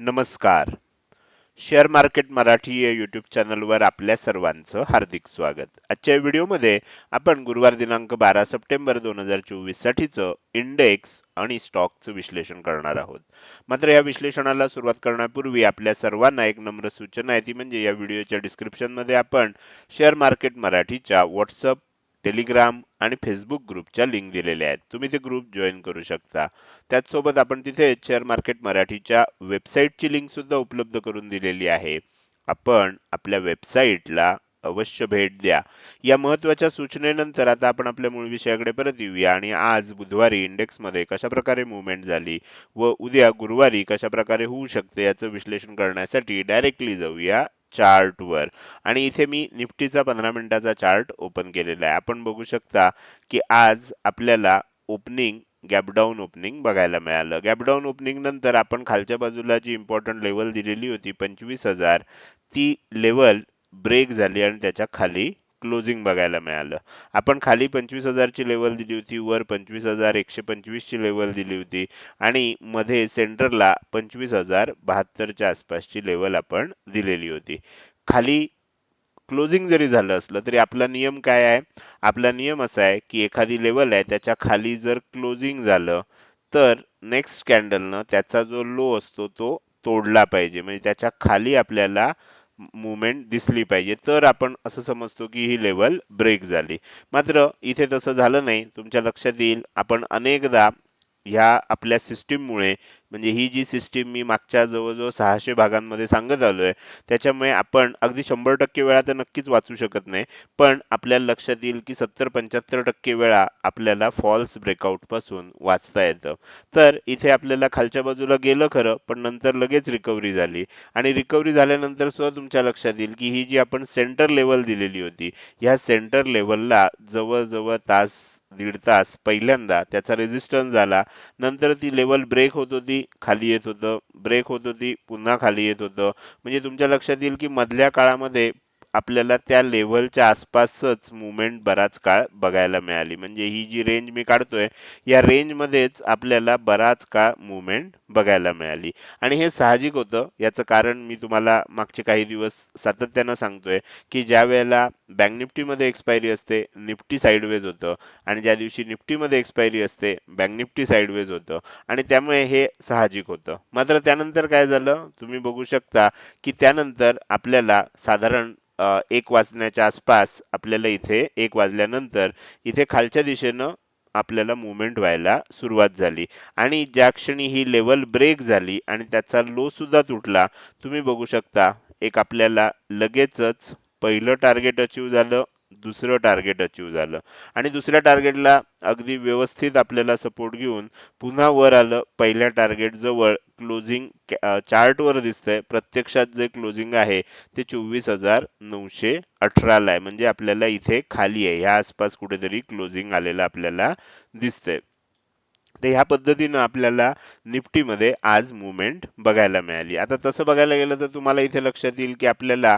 नमस्कार. Share market Marathi या YouTube चॅनलवर आपल्या सर्वांचं हार्दिक स्वागत. आजच्या व्हिडिओमध्ये आपण गुरुवार दिनांक बारा सप्टेंबर दोन हजार चोवीस साठीचं इंडेक्स आणि स्टॉकचं विश्लेषण करणार आहोत. मात्र या विश्लेषणाला सुरुवात करण्यापूर्वी आपल्या सर्वांना एक नम्र सूचना आहे. ती म्हणजे या व्हिडिओच्या डिस्क्रिप्शनमध्ये आपण शेअर मार्केट मराठीच्या व्हॉट्सअप टेलिग्राम आणि फेसबुक ग्रुपच्या लिंक दिलेल्या आहेत. तुम्ही ते ग्रुप जॉईन करू शकता. त्याचसोबत आपण तिथे शेअर मार्केट मराठीच्या वेबसाईटची लिंक सुद्धा उपलब्ध करून दिलेली आहे. आपण आपल्या वेबसाईटला अवश्य भेट द्या. या महत्त्वाच्या सूचनेनंतर आता आपण आपल्या मूळ विषयाकडे परत येऊया आणि आज बुधवारी इंडेक्समध्ये कशा प्रकारे मुवमेंट झाली व उद्या गुरुवारी कशा प्रकारे होऊ शकते याचं विश्लेषण करण्यासाठी डायरेक्टली जाऊया चार्टवर. आणि इथे मी निफ्टीचा पंधरा मिनिटाचा चार्ट ओपन केलेला आहे. आपण बघू शकता की आज आपल्याला ओपनिंग गॅपडाऊन ओपनिंग बघायला मिळालं. गॅपडाऊन ओपनिंग नंतर आपण खालच्या बाजूला जी इम्पॉर्टंट लेवल दिलेली होती पंचवीस हजार ती लेवल ब्रेक झाली आणि त्याच्याखाली क्लोजिंग बघायला मिळालं. आपण खाली पंचवीस हजारची लेवल दिली होती वर पंचवीस हजार एकशे पंचवीस ची लेवल दिली होती आणि मध्ये सेंटरला पंचवीस हजार बहात्तरच्या आसपासची लेवल आपण दिलेली होती. खाली क्लोजिंग जरी झालं असलं तरी आपला नियम काय आहे? आपला नियम असा आहे की एखादी लेवल आहे त्याच्याखाली जर क्लोजिंग झालं तर नेक्स्ट कॅन्डलनं त्याचा जो लो असतो तो तोडला पाहिजे. म्हणजे त्याच्याखाली आपल्याला मुवमेंट दिसली पाहिजे. तर आपण असं समजतो की ही लेवल ब्रेक झाली. मात्र इथे तसं झालं नाही. तुमच्या लक्षात येईल आपण अनेकदा ह्या आपल्या सिस्टीममुळे म्हणजे ही जी सिस्टीम मी मागच्या जवळजवळ सहाशे भागांमध्ये सांगत आलोय त्याच्यामुळे आपण अगदी शंभर टक्के वेळा तर नक्कीच वाचू शकत नाही पण आपल्याला लक्षात येईल की सत्तर पंच्याहत्तर टक्के वेळा आपल्याला फॉल्स ब्रेकआउटपासून वाचता येतं. तर इथे आपल्याला खालच्या बाजूला गेलं खरं पण नंतर लगेच रिकव्हरी झाली. आणि रिकव्हरी झाल्यानंतर सुद्धा तुमच्या लक्षात येईल की ही जी आपण सेंटर लेवल दिलेली होती ह्या सेंटर लेवलला जवळजवळ तास दीड तास पहिल्यांदा त्याचा रेजिस्टन्स झाला. नंतर ती लेवल ब्रेक होत होती खाली येत होतं. ब्रेक होत होती पुन्हा खाली येत होतं. म्हणजे तुमच्या लक्षात येईल की मधल्या काळामध्ये आपल्याला त्या लेवलच्या आसपासच मुवमेंट बराच काळ बघायला मिळाली. म्हणजे ही जी रेंज मी काढतोय या रेंजमध्येच आपल्याला बराच काळ मुवमेंट बघायला मिळाली. आणि हे साहजिक होतं. याचं कारण मी तुम्हाला मागचे काही दिवस सातत्यानं सांगतोय की ज्या वेळेला बँक निफ्टीमध्ये एक्सपायरी असते निफ्टी साईडवेज होतं. आणि ज्या दिवशी निफ्टीमध्ये एक्सपायरी असते बँक निफ्टी साईडवेज होतं. आणि त्यामुळे हे साहजिक होतं. मात्र त्यानंतर काय झालं? तुम्ही बघू शकता की त्यानंतर आपल्याला साधारण एक वाजण्याच्या आसपास आपल्याला इथे एक वाजल्यानंतर इथे खालच्या दिशेनं आपल्याला मुवमेंट व्हायला सुरुवात झाली. आणि ज्या क्षणी ही लेवल ब्रेक झाली आणि त्याचा लो सुद्धा तुटला तुम्ही बघू शकता एक आपल्याला लगेचच पहिलं टार्गेट अचीव झालं. दुसरं टार्गेट अचीव झालं. आणि दुसऱ्या टार्गेटला अगदी व्यवस्थित आपल्याला सपोर्ट घेऊन पुन्हा वर आलं. पहिल्या टार्गेट जवळ क्लोजिंग चार्ट वर दिसतंय. प्रत्यक्षात जे क्लोजिंग आहे ते चोवीस हजार नऊशे अठराला आहे. म्हणजे आपल्याला इथे खाली आहे. ह्या आसपास कुठेतरी क्लोजिंग आलेलं आपल्याला दिसतंय. तर ह्या पद्धतीनं आपल्याला निफ्टीमध्ये आज मुवमेंट बघायला मिळाली. आता तसं बघायला गेलं तर तुम्हाला इथे लक्षात येईल की आपल्याला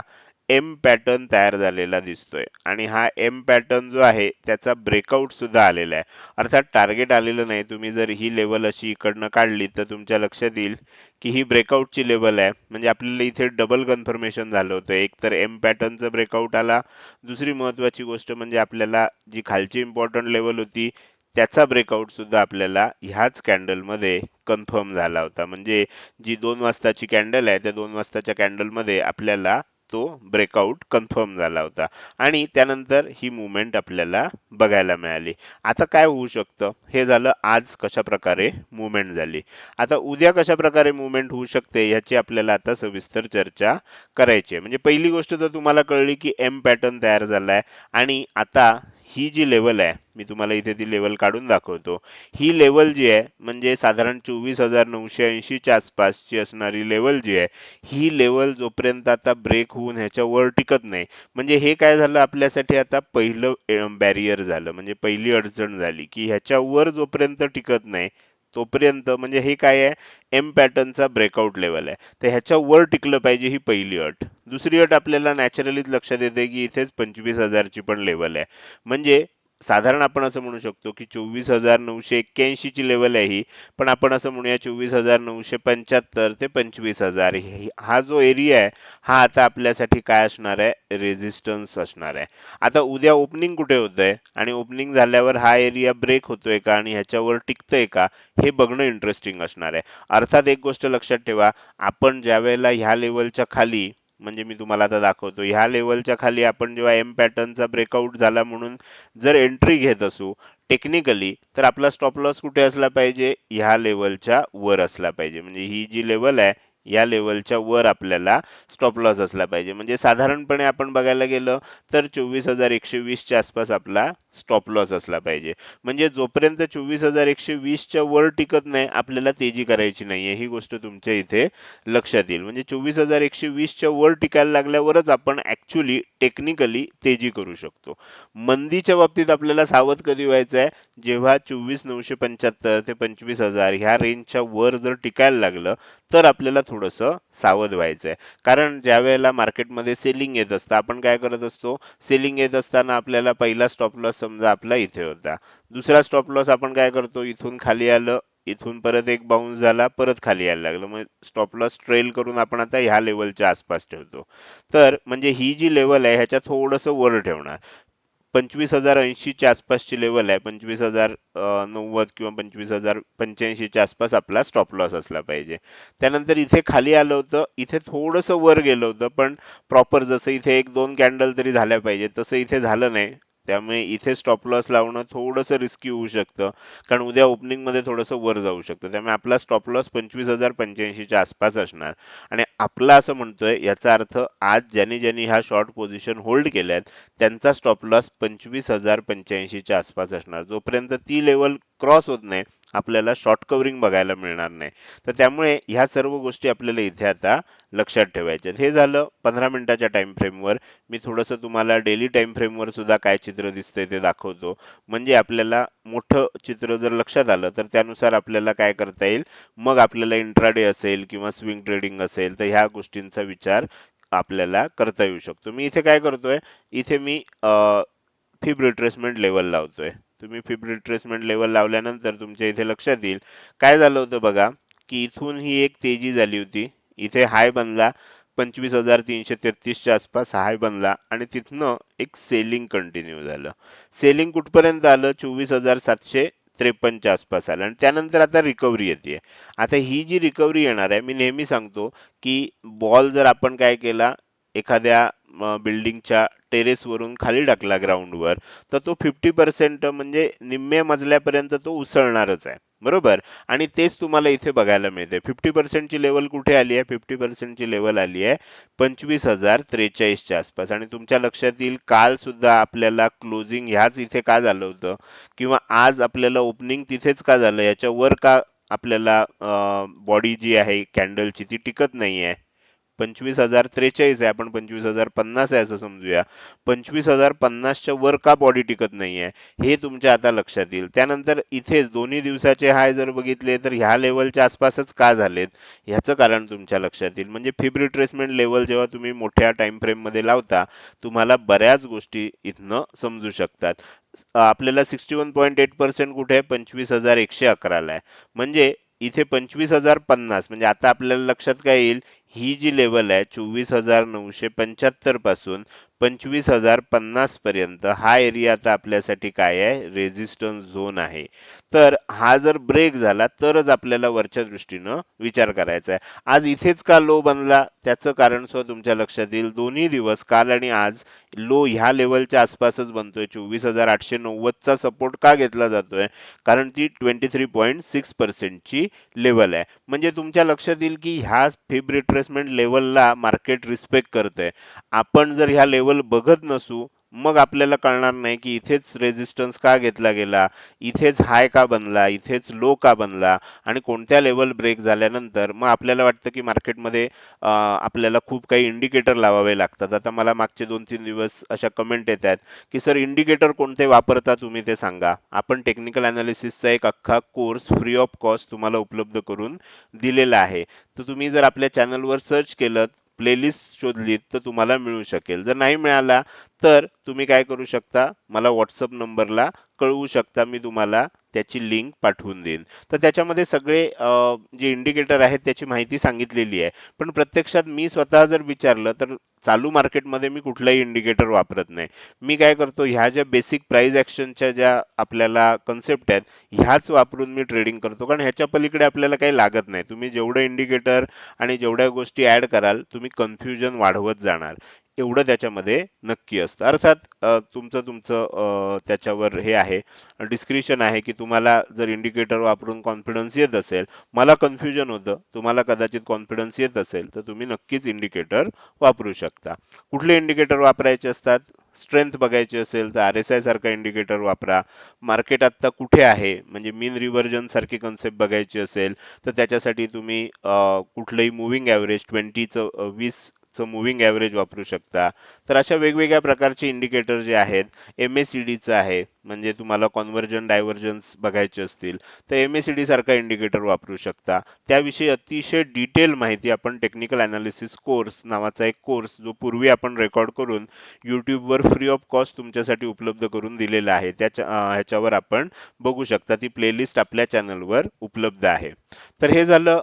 एम पॅटर्न तयार झालेला दिसतोय. आणि हा एम पॅटर्न जो आहे त्याचा ब्रेकआउट सुद्धा आलेला आहे. अर्थात टार्गेट आलेलं नाही. तुम्ही जर ही लेवल अशी इकडनं काढली तर तुमच्या लक्षात येईल की ही ब्रेकआउटची लेवल आहे. म्हणजे आपल्याला इथे डबल कन्फर्मेशन झालं होतं. एक तर एम पॅटर्नचं ब्रेकआउट आला. दुसरी महत्त्वाची गोष्ट म्हणजे आपल्याला जी खालची इम्पॉर्टंट लेवल होती त्याचा ब्रेकआउट सुद्धा आपल्याला ह्याच कॅन्डलमध्ये कन्फर्म झाला होता. म्हणजे जी दोन वाजताची कॅन्डल आहे त्या दोन वाजताच्या कॅन्डलमध्ये आपल्याला तो ब्रेकआउट कन्फर्म झाला होता. आणि त्यानंतर ही मुवमेंट आपल्याला बघायला मिळाली. आता काय होऊ शकतं? हे झालं आज कशा प्रकारे मुवमेंट झाली. आता उद्या कशा प्रकारे मुवमेंट होऊ शकते याची आपल्याला आता सविस्तर चर्चा करायची आहे. म्हणजे पहिली गोष्ट तर तुम्हाला कळली की एम पॅटर्न तयार झालाय. आणि आता ही जी लेवल आहे मी तुम्हाला इथे ती लेवल काढून दाखवतो. ही लेवल जी आहे म्हणजे साधारण चोवीस हजार नऊशे ऐंशीच्या आसपासची असणारी लेवल जी आहे ही लेवल जोपर्यंत आता ब्रेक होऊन ह्याच्यावर टिकत नाही म्हणजे हे काय झालं आपल्यासाठी आता पहिलं बॅरियर झालं म्हणजे पहिली अडचण झाली की ह्याच्यावर जोपर्यंत टिकत नाही तोपर्यंत म्हणजे हे काय आहे? एम पॅटर्नचा ब्रेकआउट लेवल आहे. तर ह्याच्या वर टिकलं पाहिजे ही पहिली अट. दुसरी अट आपल्याला नॅचरलीच लक्षात येते की इथेच पंचवीस हजारची पण लेवल आहे. म्हणजे साधारण आपण असं म्हणू शकतो की चोवीस हजार नऊशे एक्क्याऐंशीची लेवल आहे ही. पण आपण असं म्हणूया चोवीस हजार नऊशे पंच्याहत्तर ते पंचवीस हजार हा जो एरिया आहे हा आता आपल्यासाठी काय असणार आहे? रेझिस्टन्स असणार आहे. आता उद्या ओपनिंग कुठे होत आहे आणि ओपनिंग झाल्यावर हा एरिया ब्रेक होतोय का? आणि ह्याच्यावर टिकतंय का? हे बघणं इंटरेस्टिंग असणार आहे. अर्थात एक गोष्ट लक्षात ठेवा आपण ज्या वेळेला ह्या लेवलच्या खाली म्हणजे मी तुम्हाला आता दाखवतो. ह्या लेवलच्या खाली आपण जेव्हा एम पॅटर्नचा ब्रेकआउट झाला म्हणून जर एंट्री घेत असू टेक्निकली तर आपला स्टॉप लॉस कुठे असला पाहिजे? ह्या लेवलच्या वर असला पाहिजे. म्हणजे ही जी लेवल आहे या लेवलच्या वर आपल्याला स्टॉप लॉस असला पाहिजे. म्हणजे साधारणपणे आपण बघायला गेलं तर चोवीस हजार एकशे वीसच्या आसपास आपला स्टॉप लॉस असला पाहिजे. म्हणजे जोपर्यंत चोवीस हजार एकशे वीसच्या वर टिकत नाही आपल्याला तेजी करायची नाहीये. ही गोष्ट तुमच्या इथे लक्षात येईल. म्हणजे चोवीस हजार एकशे वीसच्या वर टिकायला लागल्यावरच आपण ऍक्च्युली टेक्निकली तेजी करू शकतो. मंदीच्या बाबतीत आपल्याला सावध कधी व्हायचं आहे जेव्हा चोवीस नऊशे पंच्याहत्तर ते पंचवीस हजार ह्या रेंजच्या वर जर टिकायला लागलं तर आपल्याला थोडंसं सावध व्हायचं आहे कारण ज्या वेळेला मार्केटमध्ये सेलिंग येत असतं आपण काय करत असतो? सेलिंग येत असताना आपल्याला पहिला स्टॉप लॉस समजा आपला इथे होता. दुसरा स्टॉप लॉस आपण काय करतो? इथून खाली आलं इथून परत एक बाउन्स झाला परत खाली यायला लागलं. मग स्टॉप लॉस ट्रेल करून आपण आता ह्या लेवलच्या आसपास ठेवतो. तर म्हणजे ही जी लेवल आहे ह्याच्या थोडंसं वर ठेवणार. पंचवीस हजार ऐंशीच्या आसपासची लेवल आहे. पंचवीस हजार नव्वद किंवा पंचवीस हजार पंच्याऐंशीच्या आसपास आपला स्टॉप लॉस असला पाहिजे. त्यानंतर इथे खाली आलं होतं. इथे थोडंसं वर गेलं होतं पण प्रॉपर जसं इथे एक दोन कॅन्डल तरी झाल्या पाहिजे तसं इथे झालं नाही. त्यामुळे इथे स्टॉप लॉस लावणं थोडंसं रिस्की होऊ शकतं. कारण उद्या ओपनिंगमध्ये थोडंसं वर जाऊ शकतं. त्यामुळे आपला स्टॉप लॉस पंचवीस हजार पंच्याऐंशीच्या आसपास असणार. आणि आपला असं म्हणतोय याचा अर्थ आज ज्यांनी ज्यांनी ह्या शॉर्ट पोझिशन होल्ड केल्यात त्यांचा स्टॉप लॉस पंचवीस हजार पंच्याऐंशीच्या आसपास असणार. जोपर्यंत ती लेवल क्रॉस होत नाही आपल्याला शॉर्ट कव्हरिंग बघायला मिळणार नाही. तर त्यामुळे ह्या सर्व गोष्टी आपल्याला इथे आता लक्षात ठेवायच्या हे झालं पंधरा मिनिटाच्या टाइम फ्रेमवर मी थोडंसं तुम्हाला डेली टाइम फ्रेमवर सुद्धा काय चित्र दिसतंय ते दाखवतो. म्हणजे आपल्याला मोठं चित्र जर लक्षात आलं तर त्यानुसार आपल्याला काय करता येईल? मग आपल्याला इंट्राडे असेल किंवा स्विंग ट्रेडिंग असेल तर ह्या गोष्टींचा विचार आपल्याला करता येऊ शकतो. मी इथे काय करतोय? इथे मी फिब रिट्रेसमेंट लेवल लावतोय. तुम्ही फिब रिट्रेसमेंट लेवल लावल्यानंतर तुमच्या इथे लक्षात येईल. काय झालं होतं बघा की इथून ही एक तेजी झाली होती. इथे हाय बनला पंचवीस हजार तीनशे तेहतीसच्या आसपास हाय बनला आणि तिथनं एक सेलिंग कंटिन्यू झालं. सेलिंग कुठपर्यंत आलं? चोवीस हजार सातशे त्रेपन्नच्या आसपास आलं. आणि त्यानंतर आता रिकव्हरी येते आता ही जी रिकव्हरी येणार आहे मी नेहमी सांगतो की बॉल जर आपण काय केला एखाद्या बिल्डिंगच्या टेरेसवरून खाली टाकला ग्राउंडवर तर तो फिफ्टी पर्सेंट म्हणजे निम्म्या मजल्यापर्यंत तो उसळणारच आहे. बरोबर? आणि तेच तुम्हाला इथे बघायला मिळते. फिफ्टी पर्सेंटची लेवल कुठे आली आहे? फिफ्टी पर्सेंटची लेवल आली आहे पंचवीस हजार त्रेचाळीसच्या आसपास. आणि तुमच्या लक्षात येईल काल सुद्धा आपल्याला क्लोजिंग ह्याच इथे का झालं होतं? किंवा आज आपल्याला ओपनिंग तिथेच का झालं? याच्यावर का आपल्याला बॉडी जी आहे कॅन्डलची ती टिकत नाही आहे पंचवीस हजार त्रेचाळीस आहे. आपण पंचवीस हजार पन्नास आहे असं समजूया. पंचवीस हजार पन्नासच्या वर का बॉडी टिकत नाहीये? हे तुमच्या आता लक्षात येईल. त्यानंतर इथेच दोन्ही दिवसाचे हाय जर बघितले तर ह्या लेवलच्या आसपासच का झालेत? ह्याचं कारण तुमच्या लक्षात येईल. म्हणजे फिब रिट्रेसमेंट लेवल जेव्हा तुम्ही मोठ्या टाइम फ्रेममध्ये लावता तुम्हाला बऱ्याच गोष्टी इथनं समजू शकतात. आपल्याला sixty one point eight percent कुठे आहे? पंचवीस हजार एकशे अकराला आहे. म्हणजे इथे पंचवीस हजार पन्नास. म्हणजे आता आपल्याला लक्षात काय येईल? ही जी लेवल आहे चोवीस हजार नऊशे पंच्याहत्तरपासून पंचवीस हजार पन्नास पर्यंत हा एरिया आता आपल्यासाठी काय आहे? रेझिस्टन्स झोन आहे. तर हा जर ब्रेक झाला तरच आपल्याला वरच्या दृष्टीनं विचार करायचा आहे. आज इथेच का लो बनला? त्याचं कारण सुद्धा तुमच्या लक्षात येईल. दोन्ही दिवस काल आणि आज लो ह्या लेवलच्या आसपासच बनतोय. चोवीस हजार आठशे नव्वदचा सपोर्ट का घेतला जातोय? कारण ती ट्वेंटी थ्री पॉईंट सिक्स पर्सेंटची लेवल आहे. म्हणजे तुमच्या लक्षात येईल की ह्या फिब रिट्रेसमेंट लेवलला मार्केट रिस्पेक्ट करते आपण जर ह्या लेवल बघत नसू मग आपल्याला कळणार नाही की इथेच रेझिस्टन्स का घेतला गेला? इथेच हाय का बनला? इथेच लो का बनला? आणि कोणत्या लेवल ब्रेक झाल्यानंतर मग आपल्याला वाटतं की मार्केटमध्ये आपल्याला खूप काही इंडिकेटर लावावे लागतात. आता मला मागचे दोन तीन दिवस अशा कमेंट येत आहेत की सर इंडिकेटर कोणते वापरता तुम्ही ते सांगा. आपण टेक्निकल अनालिसिसचा एक अख्खा कोर्स फ्री ऑफ कॉस्ट तुम्हाला उपलब्ध करून दिलेला आहे. तर तुम्ही जर आपल्या चॅनलवर सर्च केलं प्लेलिस्ट शोधलीत तर तुम्हाला मिळू शकेल. जर नाही मिळाला तर तुम्ही काय करू शकता? मला व्हॉट्सअप नंबरला कळवू शकता. मी तुम्हाला त्याची लिंक पाठवून देईन. तर त्याच्यामध्ये सगळे जे इंडिकेटर आहेत त्याची माहिती सांगितलेली आहे. पण प्रत्यक्षात मी स्वतः जर विचारलं तर चालू मार्केटमध्ये मी कुठलाही इंडिकेटर वापरत नाही. मी काय करतो ह्या ज्या बेसिक प्राईज ॲक्शनच्या ज्या आपल्याला कन्सेप्ट आहेत ह्याच वापरून मी ट्रेडिंग करतो. कारण ह्याच्या पलीकडे आपल्याला काही लागत नाही. तुम्ही जेवढं इंडिकेटर आणि जेवढ्या गोष्टी ॲड कराल तुम्ही कन्फ्युजन वाढवत जाणार. एवढं त्याच्यामध्ये नक्की असतं. अर्थात तुमचं तुमचं त्याच्यावर हे आहे डिस्क्रिप्शन आहे की तुम्हाला जर इंडिकेटर वापरून कॉन्फिडन्स येत असेल मला कन्फ्युजन होतं तुम्हाला कदाचित कॉन्फिडन्स येत असेल तर तुम्ही नक्कीच इंडिकेटर वापरू शकता. कुठले इंडिकेटर वापरायचे असतात? स्ट्रेंथ बघायची असेल तर आर एस आय सारखा इंडिकेटर वापरा. मार्केट आता कुठे आहे? म्हणजे मीन रिव्हर्जन सारखी कन्सेप्ट बघायची असेल तर त्याच्यासाठी तुम्ही कुठलंही मुव्हिंग ॲव्हरेज ट्वेंटीचं वीस चं मुव्हिंग ॲव्हरेज वापरू शकता. तर अशा वेगवेगळ्या प्रकारचे इंडिकेटर जे आहेत एम एस सी डीचं आहे म्हणजे तुम्हाला कॉन्व्हर्जन डायव्हर्जन्स बघायचे असतील तर एम एस सी डी सारखा इंडिकेटर वापरू शकता. त्याविषयी अतिशय डिटेल माहिती आपण टेक्निकल अनालिसिस कोर्स नावाचा एक कोर्स जो पूर्वी आपण रेकॉर्ड करून यूट्यूबवर फ्री ऑफ कॉस्ट तुमच्यासाठी उपलब्ध करून दिलेला आहे. त्याच्या ह्याच्यावर आपण बघू शकता. ती प्लेलिस्ट आपल्या चॅनलवर उपलब्ध आहे. तर हे झालं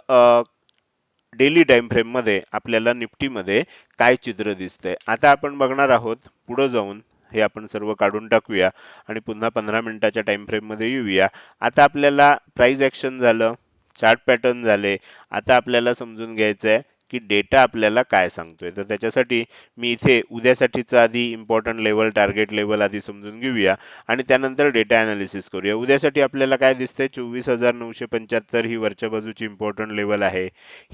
डेली टाइम फ्रेममध्ये आपल्याला निफ्टीमध्ये काय चित्र दिसतंय. आता आपण बघणार आहोत पुढं जाऊन हे आपण सर्व काढून टाकूया आणि पुन्हा पंधरा मिनिटाच्या टाइम फ्रेममध्ये येऊया. आता आपल्याला प्राइस ऍक्शन झालं चार्ट पॅटर्न झाले. आता आपल्याला समजून घ्यायचं आहे की डेटा आपल्याला काय सांगतोय. तर त्याच्यासाठी मी इथे उद्यासाठीचं आधी इम्पॉर्टंट लेवल टार्गेट लेवल आधी समजून घेऊया आणि त्यानंतर डेटा अनालिसिस करूया. उद्यासाठी आपल्याला काय दिसतंय? चोवीस हजार नऊशे पंच्याहत्तर ही वरच्या बाजूची इम्पॉर्टंट लेवल आहे.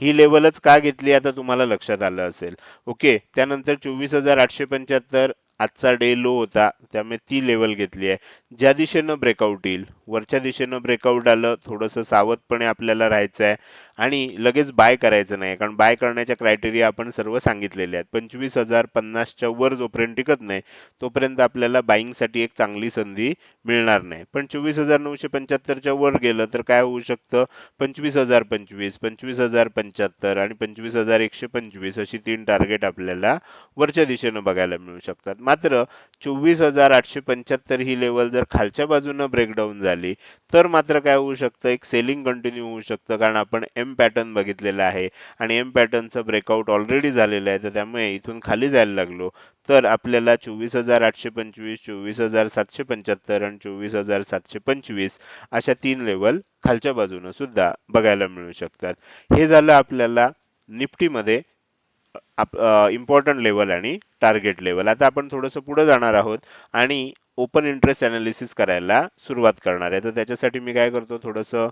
ही लेवलच का घेतली? आता तुम्हाला लक्षात आलं असेल. ओके त्यानंतर चोवीस हजार आठशे पंच्याहत्तर आजचा डे लो होता त्यामुळे ती लेवल घेतली आहे. ज्या दिशेनं ब्रेकआउट येईल वरच्या दिशेनं ब्रेकआउट आलं थोडंसं सावधपणे आपल्याला राहायचं आहे आणि लगेच बाय करायचं नाही कारण बाय करण्याच्या क्रायटेरिया आपण सर्व सांगितलेले आहेत. पंचवीस हजार पन्नासच्या वर जोपर्यंत टिकत नाही तोपर्यंत आपल्याला बाईंगसाठी एक चांगली संधी मिळणार नाही. पण चोवीस हजार नऊशे पंच्याहत्तरच्या वर गेलं तर काय होऊ शकतं? पंचवीस हजार पंचवीस पंचवीस हजार पंच्याहत्तर आणि पंचवीस हजार एकशे पंचवीस अशी तीन टार्गेट आपल्याला वरच्या दिशेनं बघायला मिळू शकतात. मात्र चोवीस हजार आठशे पंच्याहत्तर ही लेवल जर खालच्या बाजूनं ब्रेकडाऊन झाली तर मात्र काय होऊ शकतं? एक सेलिंग कंटिन्यू होऊ शकतं कारण आपण एम पॅटर्न बघितलेला आहे आणि एम पॅटर्नचं ब्रेकआउट ऑलरेडी झालेलं आहे तर त्यामुळे इथून खाली जायला लागलो. तर आपल्याला चोवीस हजार आठशे पंचवीस चोवीस हजार सातशे पंच्याहत्तर आणि चोवीस हजार सातशे पंचवीस अशा तीन लेवल खालच्या बाजूनं सुद्धा बघायला मिळू शकतात. हे झालं आपल्याला निफ्टीमध्ये इम्पॉर्टंट लेवल आणि टार्गेट लेवल आता आपण थोडंसं पुढे जाणार आहोत आणि ओपन इंटरेस्ट अनालिसिस करायला सुरुवात करणार आहे. तर त्याच्यासाठी मी काय करतो थोडंसं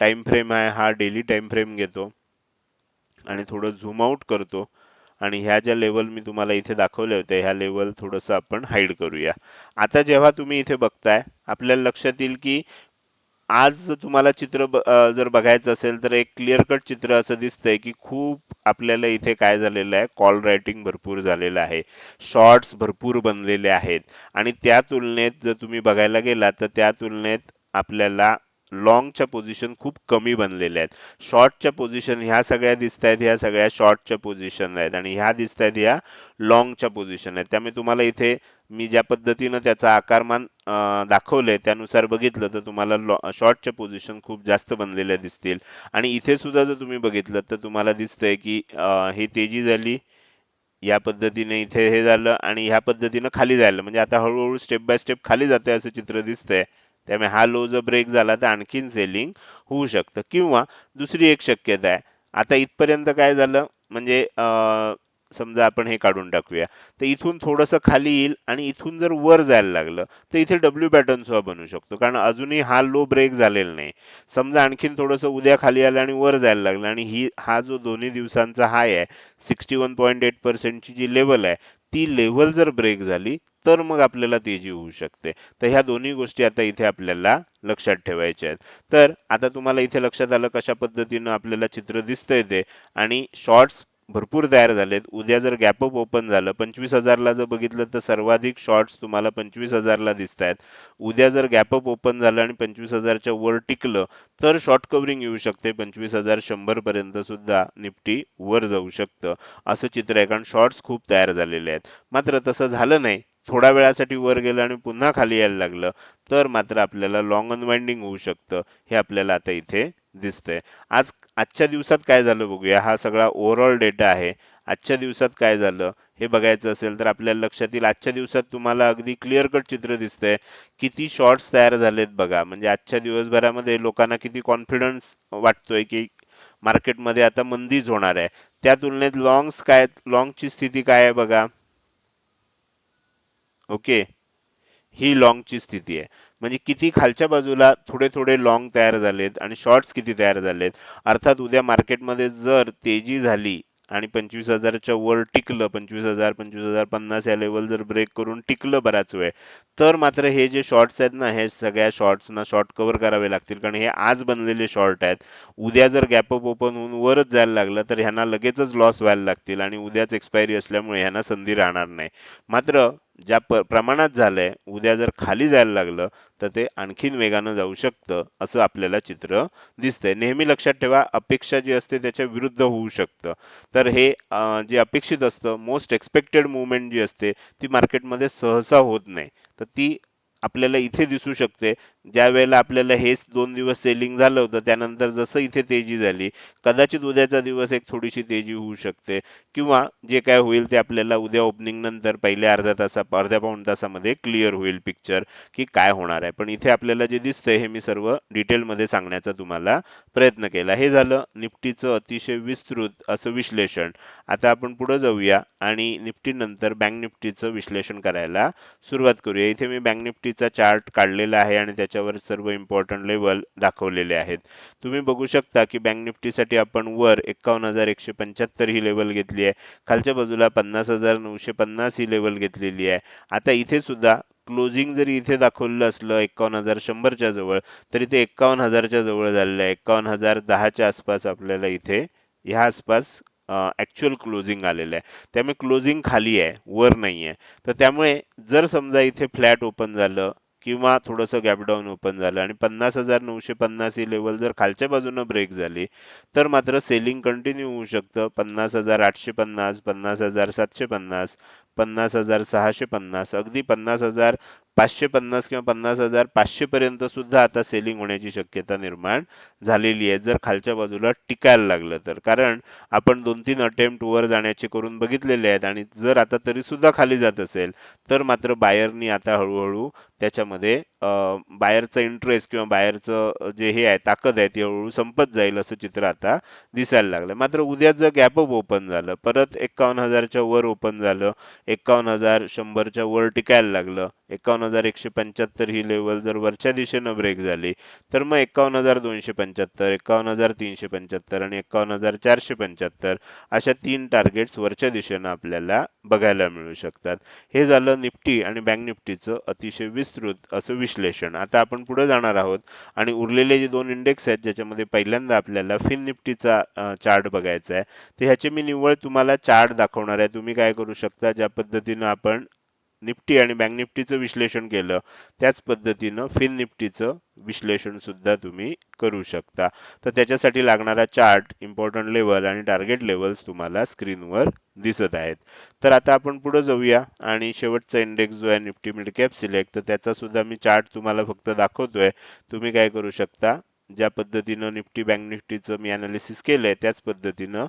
टाइम फ्रेम आहे हा डेली टाइम फ्रेम घेतो आणि थोडं झूम आउट करतो आणि ह्या ज्या लेवल मी तुम्हाला इथे दाखवले होते ह्या लेवल थोडंसं आपण हाईड करूया. आता जेव्हा तुम्ही इथे बघताय आपल्याला लक्षात येईल की आज तुम्हाला चित्र ब- जर बघायचं असेल तर एक क्लिअर कट चित्र असं दिसतंय की खूप आपल्याला इथे काय झालेलं आहे? कॉल रायटिंग भरपूर झालेलं आहे. शॉर्ट्स भरपूर बनलेले आहेत. आणि त्या तुलनेत जर तुम्ही बघायला गेलात तर त्या तुलनेत आपल्याला लॉंगच्या पोझिशन खूप कमी बनलेल्या आहेत. शॉर्टच्या पोझिशन ह्या सगळ्या दिसत आहेत ह्या सगळ्या शॉर्टच्या पोझिशन आहेत आणि ह्या दिसत आहेत ह्या लॉंगच्या पोझिशन आहेत. त्यामुळे तुम्हाला इथे मी ज्या पद्धतीनं त्याचा आकारमान अं, त्यानुसार बघितलं तर तुम्हाला शॉर्टच्या पोझिशन खूप जास्त बनलेल्या दिसतील. आणि इथे सुद्धा जर तुम्ही बघितलं तर तुम्हाला दिसतंय की हे ही तेजी झाली या पद्धतीने इथे हे झालं आणि ह्या पद्धतीनं खाली जायला. म्हणजे आता हळूहळू स्टेप बाय स्टेप खाली जाते असं चित्र दिसतंय. त्यामुळे हा लो जर ब्रेक झाला तर आणखीन सेलिंग होऊ शकतं. किंवा दुसरी एक शक्यता आहे. आता इथपर्यंत काय झालं? म्हणजे समजा आपण हे काढून टाकूया. तर इथून थोडंसं खाली येईल आणि इथून जर वर जायला लागलं तर इथे डब्ल्यू पॅटर्न सुद्धा बनू शकतो. कारण अजूनही हा लो ब्रेक झालेला नाही. समजा आणखीन थोडंसं उद्या खाली आलं आणि वर जायला लागलं आणि ही हा जो दोन्ही दिवसांचा हाय आहे सिक्स्टी वन पॉईंट एट पर्सेंटची जी लेवल आहे ती लेवल जर ब्रेक झाली तर मग आपल्याला तेजी होऊ शकते. तर ह्या दोन्ही गोष्टी आता इथे आपल्याला लक्षात ठेवायच्या आहेत. तर आता तुम्हाला इथे लक्षात आलं कशा पद्धतीनं आपल्याला चित्र दिसतंय ते. आणि शॉर्ट्स भरपूर तयार झालेत. उद्या जर गॅपअप ओपन झालं पंचवीस हजारला जर बघितलं तर सर्वाधिक शॉर्ट्स तुम्हाला पंचवीस हजारला दिसत आहेत. उद्या जर गॅपअप ओपन झालं आणि पंचवीस हजारच्या वर टिकलं तर शॉर्ट कव्हरिंग येऊ शकते. पंचवीस हजार शंभर पर्यंत सुद्धा निफ्टी वर जाऊ शकतं. असं चित्र आहे. कारण शॉर्ट्स खूप तयार झालेले आहेत. मात्र तसं झालं नाही. थोड्या वेळासाठी वर गेलं आणि पुन्हा खाली यायला लागलं तर मात्र आपल्याला लॉंग अनवाइंडिंग होऊ शकतं हे आपल्याला आता इथे दिसतंय. आज आजच्या दिवसात काय झालं बघूया हा सगळा ओव्हरऑल डेटा आहे. आजच्या दिवसात काय झालं हे बघायचं असेल तर आपल्याला लक्षात येईल आजच्या दिवसात तुम्हाला अगदी क्लिअर कट चित्र दिसतंय. किती शॉर्ट्स तयार झालेत बघा म्हणजे आजच्या दिवसभरामध्ये लोकांना किती कॉन्फिडन्स वाटतोय की मार्केटमध्ये आता मंदीच होणार आहे. त्या तुलनेत लॉंग्स काय लॉंगची स्थिती काय आहे बघा? ओके. ही लॉंगची स्थिती आहे. म्हणजे किती खालच्या बाजूला थोडे थोडे लॉंग तयार झालेत आणि शॉर्ट्स किती तयार झालेत. अर्थात उद्या मार्केटमध्ये जर तेजी झाली आणि पंचवीस हजारच्या वर टिकलं पंचवीस हजार पंचवीस हजार पन्नास या लेवल जर ब्रेक करून टिकलं बराच वेळ तर मात्र हे जे शॉर्ट्स आहेत ना हे सगळ्या शॉर्ट्सना शॉर्ट कव्हर करावे लागतील. कारण हे आज बनलेले शॉर्ट आहेत. उद्या जर गॅप अप ओपन होऊन वरच जायला लागलं तर ह्यांना लगेचच लॉस व्हायला लागतील आणि उद्याच एक्सपायरी असल्यामुळे ह्यांना संधी राहणार नाही. मात्र ज्या प प्रमाणात झालंय उद्या जर खाली जायला लागलं तर ते आणखीन वेगानं जाऊ शकतं असं आपल्याला चित्र दिसतंय. नेहमी लक्षात ठेवा अपेक्षा जी असते त्याच्या विरुद्ध होऊ शकतं. तर हे जे अपेक्षित असतं मोस्ट एक्सपेक्टेड मुवमेंट जी असते ती मार्केटमध्ये सहसा होत नाही. तर ती आपल्याला इथे दिसू शकते ज्या वेळेला आपल्याला हेच दोन दिवस सेलिंग झालं होतं त्यानंतर जसं इथे तेजी झाली कदाचित उद्याचा दिवस एक थोडीशी तेजी होऊ शकते. किंवा जे काय होईल ते आपल्याला उद्या ओपनिंग नंतर पहिल्या अर्ध्या तासा अर्ध्या पाऊण तासामध्ये क्लिअर होईल पिक्चर की काय होणार आहे. पण इथे आपल्याला जे दिसतंय हे मी सर्व डिटेलमध्ये सांगण्याचा तुम्हाला प्रयत्न केला. हे झालं निफ्टीचं अतिशय विस्तृत असं विश्लेषण. आता आपण पुढे जाऊया आणि निफ्टी नंतर बँक निफ्टीचं विश्लेषण करायला सुरुवात करूया. इथे मी बँक निफ्टीचा चार्ट काढलेला आहे आणि त्याच्या त्याच्यावर सर्व इम्पॉर्टंट लेवल दाखवलेले आहेत. तुम्ही बघू शकता की बँक निफ्टीसाठी आपण वर एकावन्न हजार एकशे पंच्याहत्तर ही लेवल घेतली आहे. खालच्या बाजूला पन्नास हजार नऊशे पन्नास ही लेवल घेतलेली आहे. आता इथे सुद्धा क्लोजिंग जरी इथे दाखवलेलं असलं एकावन्न हजार शंभरच्या जवळ तरी ते एकावन्न हजारच्या जवळ झालेलं आहे. एकावन्न हजार दहाच्या आसपास आपल्याला इथे ह्या आसपास ॲक्च्युअल क्लोजिंग आलेलं आहे. त्यामुळे क्लोजिंग खाली आहे वर नाही आहे तर त्यामुळे जर समजा इथे फ्लॅट ओपन झालं किंवा थोडंसं गॅपडाऊन ओपन झालं आणि पन्नास हजार नऊशे पन्नास ही लेवल जर खालच्या बाजूनं ब्रेक झाली तर मात्र सेलिंग कंटिन्यू होऊ शकतं. पन्नास हजार आठशे पन्नास पन्नास हजार सातशे पन्नास पन्नास हजार सहाशे पन्नास अगदी पन्नास हजार पाचशे पन्नास किंवा पन्नास हजार पाचशे पर्यंत सुद्धा आता सेलिंग होण्याची शक्यता निर्माण झालेली आहे. जर खालच्या बाजूला टिकायला लागलं तर. कारण आपण दोन तीन अटेम्प्ट वर जाण्याचे करून बघितलेले आहेत आणि जर आता तरी सुद्धा खाली जात असेल तर मात्र बायरनी आता हळूहळू त्याच्यामध्ये बाहेरचा इंटरेस्ट किंवा बाहेरचं जे हे आहे ताकद आहे ती हळूहळू संपत जाईल असं चित्र आता दिसायला लागलं मात्र उद्या जर गॅप अप ओपन झालं परत एकावन्न हजारच्या वर ओपन झालं एकावन्न हजार शंभरच्या वर टिकायला लागलं एकावन्न हजार एकशे पंच्याहत्तर ही लेवल जर वरच्या दिशेनं ब्रेक झाली तर मग एकावन्न हजार दोनशे पंच्याहत्तर एकावन्न हजार तीनशे पंच्याहत्तर आणि एकावन्न हजार चारशे पंच्याहत्तर अशा तीन टार्गेट्स वरच्या दिशेनं आपल्याला बघायला मिळू शकतात. हे झालं निफ्टी आणि बँक निफ्टीचं अतिशय विस्तृत असं विश्लेषण. आता आपण पुढे जाणार आहोत आणि उरलेले जे दोन इंडेक्स आहेत ज्याच्यामध्ये पहिल्यांदा आपल्याला फिन निफ्टीचा चार्ट बघायचा आहे तर ह्याचे मी निव्वळ तुम्हाला चार्ट दाखवणार आहे. तुम्ही काय करू शकता? ज्या पद्धतीनं आपण निफ्टी आणि बँक निफ्टीचं विश्लेषण केलं त्याच पद्धतीनं फिन निफ्टीचं विश्लेषण सुद्धा तुम्ही करू शकता. तर त्याच्यासाठी लागणारा चार्ट इम्पॉर्टंट लेवल आणि टार्गेट लेवल्स तुम्हाला स्क्रीनवर दिसत आहेत. तर आता आपण पुढे जाऊया आणि शेवटचा इंडेक्स जो आहे निफ्टी मिड कॅप सिलेक्ट तर त्याचा सुद्धा मी चार्ट तुम्हाला फक्त दाखवतोय. तुम्ही काय करू शकता? ज्या पद्धतीनं निफ्टी बँक निफ्टीचं मी अनालिसिस केलंय त्याच पद्धतीनं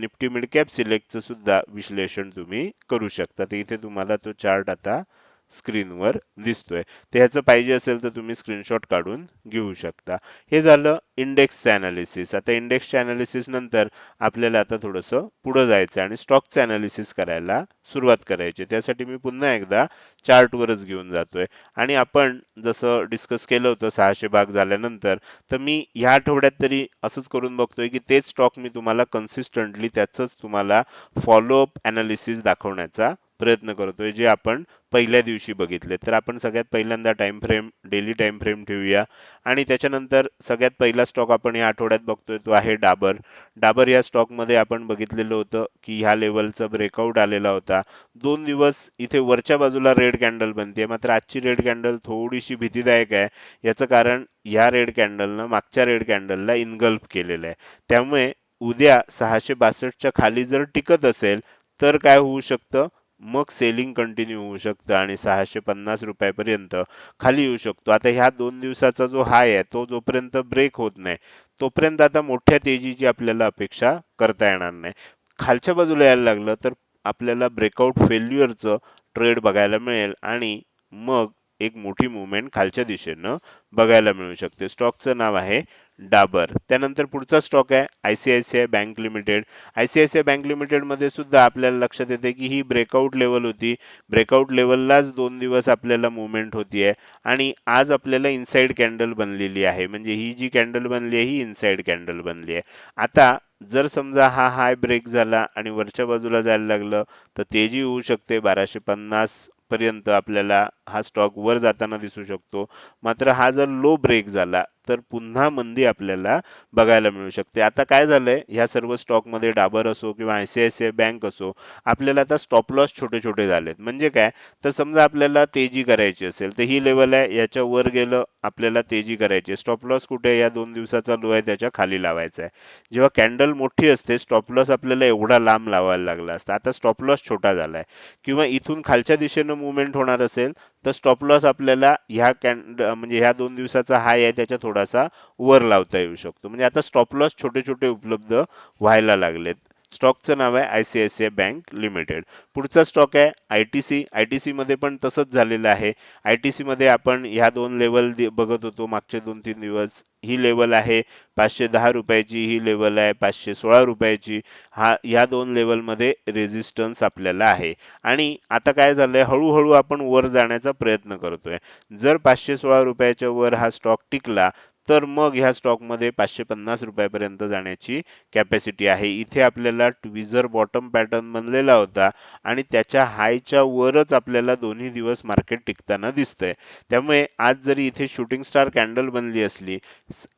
निफ्टी मिड कॅप सिलेक्टचं सुद्धा विश्लेषण तुम्ही करू शकता. तर इथे तुम्हाला तो चार्ट आता स्क्रीनवर दिसतोय. तर ह्याचं पाहिजे असेल तर तुम्ही स्क्रीनशॉट काढून घेऊ शकता. हे झालं इंडेक्सचं अनालिसिस आता इंडेक्सच्या अनालिसिस नंतर आपल्याला आता थोडंसं पुढं जायचं आणि स्टॉकचं अनालिसिस करायला सुरुवात करायची त्यासाठी मी पुन्हा एकदा चार्टवरच घेऊन जातोय. आणि आपण जसं डिस्कस केलं होतं सहाशे भाग झाल्यानंतर तर मी ह्या आठवड्यात तरी असंच करून बघतोय की तेच स्टॉक मी तुम्हाला कन्सिस्टंटली त्याचंच तुम्हाला फॉलोअप अनालिसिस दाखवण्याचा प्रयत्न करतोय जे आपण पहिल्या दिवशी बघितले. तर आपण सगळ्यात पहिल्यांदा time frame daily time frame ठेवूया. आणि त्याच्यानंतर सगळ्यात पहिला स्टॉक आपण या आठवड्यात बघतोय तो आहे डाबर डाबर या स्टॉकमध्ये आपण बघितलेलं होतं की ह्या लेवलचा ब्रेकआउट आलेला होता. दोन दिवस इथे वरच्या बाजूला रेड कॅन्डल बनते मात्र आजची रेड कॅन्डल थोडीशी भीतीदायक आहे. याचं कारण ह्या रेड कॅन्डलनं मागच्या रेड कॅन्डलला इनगल्फ केलेलं आहे. त्यामुळे उद्या सहाशे बासष्टच्या खाली जर टिकत असेल तर काय होऊ शकतं? मग सेलिंग कंटिन्यू होऊ शकतं आणि सहाशे पन्नास रुपयापर्यंत खाली येऊ शकतो. आता ह्या दोन दिवसाचा जो हाय आहे तो जोपर्यंत ब्रेक होत नाही तोपर्यंत आता मोठ्या तेजीची आपल्याला अपेक्षा करता येणार नाही. खालच्या बाजूला यायला लागलं तर आपल्याला ब्रेकआउट फेल्युअरचं ट्रेड बघायला मिळेल आणि मग एक मोठी मुवमेंट खालच्या दिशेनं बघायला मिळू शकते. स्टॉकचं नाव आहे डाबर त्यानंतर पुढचा स्टॉक आहे ICICI bank limited ICICI bank लिमिटेडमध्ये सुद्धा आपल्याला लक्षात येते की ही ब्रेकआउट लेवल होती. ब्रेकआउट लेवललाच दोन दिवस आपल्याला मुवमेंट होतीये आणि आज आपल्याला इनसाइड कॅन्डल बनलेली आहे. म्हणजे ही जी कॅन्डल बनली आहे ही इनसाइड कॅन्डल बनली आहे. आता जर समजा हा हाय ब्रेक झाला आणि वरच्या बाजूला जायला लागलं तर तेजी होऊ शकते बाराशे पन्नास पर्यंत आपल्याला हा स्टॉक वर जाताना दिसू शकतो. मात्र हा जर लो ब्रेक झाला तर पुन्हा मंदी आपल्याला बघायला मिळू शकते. आता काय झालंय? ह्या सर्व स्टॉकमध्ये डाबर असो किंवा आयसीआयसीआय बँक असो आपल्याला आता स्टॉप लॉस छोटे छोटे झालेत. म्हणजे काय? तर समजा आपल्याला तेजी करायची असेल तर ही लेवल आहे. याच्या वर गेलं आपल्याला तेजी करायची स्टॉप लॉस कुठे या दोन दिवसाचा लो आहे त्याच्याखाली लावायचा आहे. जेव्हा कॅन्डल मोठी असते स्टॉप लॉस आपल्याला एवढा लांब लावायला लागला असता. आता स्टॉप लॉस छोटा झालाय. किंवा इथून खालच्या दिशेनं मुवमेंट होणार असेल तर स्टॉप लॉस आपल्याला ह्या कॅन्ड म्हणजे ह्या दोन दिवसाचा हाय आहे त्याच्या थोडासा वर लावता येऊ शकतो. म्हणजे आता स्टॉप लॉस छोटे छोटे उपलब्ध व्हायला लागलेत. स्टॉकचं नाव आहे आयसीआयसीआय बँक लिमिटेड. पुढचा स्टॉक आहे आयटीसी आयटीसी मध्ये पण तसंच झालेलं आहे. आयटीसी मध्ये आपण ह्या दोन लेवल बघत होतो. मागचे दोन तीन दिवस ही लेवल आहे. पाचशे दहा रुपयाची ही लेवल आहे. पाचशे सोळा रुपयाची हा या दोन लेवलमध्ये रेझिस्टन्स आपल्याला आहे. आणि आता काय झालंय? हळूहळू आपण वर जाण्याचा प्रयत्न करतोय. जर पाचशे सोळा रुपयाच्या वर हा स्टॉक टिकला तर मग ह्या स्टॉकमध्ये पाचशे पन्नास रुपयापर्यंत जाण्याची कॅपॅसिटी आहे. इथे आपल्याला ट्विझर बॉटम पॅटर्न बनलेला होता आणि त्याच्या हायच्या वरच आपल्याला दोन्ही दिवस मार्केट टिकताना दिसतंय. त्यामुळे आज जरी इथे शूटिंग स्टार कॅन्डल बनली असली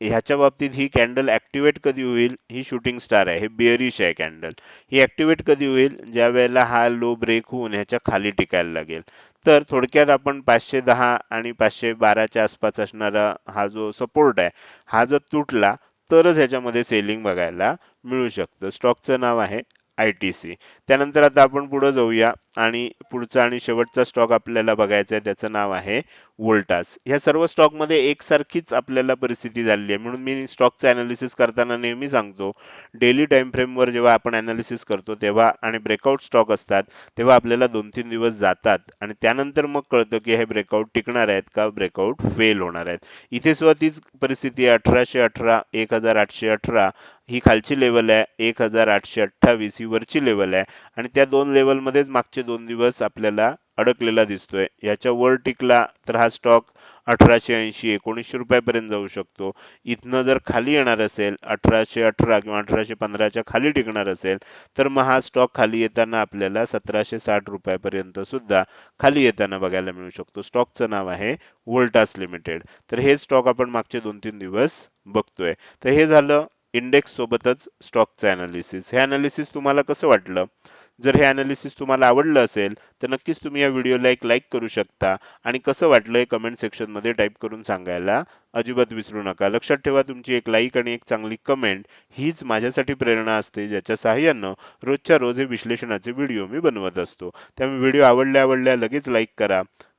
ह्याच्या बाबतीत ही कॅन्डल ऍक्टिव्हेट कधी होईल? ही शूटिंग स्टार आहे. हे बिअरिश आहे कॅन्डल ही ऍक्टिव्हेट कधी होईल? ज्या वेळेला हा लो ब्रेक होऊन ह्याच्या खाली टिकायला लागेल. तर थोडक्यात आपण पाचशे दहा आणि पाचशे बाराच्या आसपास असणारा हा जो सपोर्ट आहे हा जर तुटला तरच ह्याच्यामध्ये सेलिंग बघायला मिळू शकतं. स्टॉकचं नाव आहे आय टी सी त्यानंतर आता आपण पुढे जाऊया. आणि पुढचा आणि शेवटचा स्टॉक आपल्याला बघायचा आहे त्याचं नाव आहे वोल्टास ह्या सर्व स्टॉकमध्ये एकसारखीच आपल्याला परिस्थिती झालेली आहे. म्हणून मी स्टॉकचं अनालिसिस करताना नेहमी सांगतो डेली टाइम फ्रेमवर जेव्हा आपण अनालिसिस करतो तेव्हा आणि ब्रेकआउट स्टॉक असतात तेव्हा आपल्याला दोन तीन दिवस जातात. आणि त्यानंतर मग कळतं की हे ब्रेकआउट टिकणार आहेत का ब्रेकआउट फेल होणार आहेत. इथे सुद्धा तीच परिस्थिती आहे अठराशे अठरा एक हजार आठशे अठरा ही खालची लेवल आहे एक हजार आठशे अठ्ठावीस ही वरची लेवल आहे. आणि त्या दोन लेवलमध्येच मागचे दोन दिवस आपल्याला अडकलेला दिसतोय. याच्या वर टिकला तर हा स्टॉक अठराशे ऐंशी एकोणीसशे रुपयापर्यंत जाऊ शकतो. इथनं जर खाली येणार असेल अठराशे अठरा किंवा अठराशे पंधराच्या खाली टिकणार असेल तर मग हा स्टॉक खाली येताना आपल्याला सतराशे साठ रुपयापर्यंत सुद्धा खाली येताना बघायला मिळू शकतो. स्टॉकचं नाव आहे वोल्टास लिमिटेड तर हे स्टॉक आपण मागचे दोन तीन दिवस बघतोय. तर हे झालं इंडेक्स सोबतच स्टॉकचं अनालिसिस हे अनालिसिस तुम्हाला कसं वाटलं? जर हे ॲनालिसिस तुम्हाला आवडलं असेल तर नक्कीच तुम्ही या व्हिडिओला एक लाईक करू शकता. आणि कसं वाटलं हे कमेंट सेक्शनमध्ये टाईप करून सांगायला अजिबात विसरू नका. लक्षात ठेवा तुमची एक लाईक आणि एक चांगली कमेंट हीच माझ्यासाठी प्रेरणा असते ज्याच्या सहाय्यानं रोजच्या रोज हे विश्लेषणाचे व्हिडिओ मी बनवत असतो. त्यामुळे व्हिडिओ आवडल्या आवडल्या लगेच लाईक करा.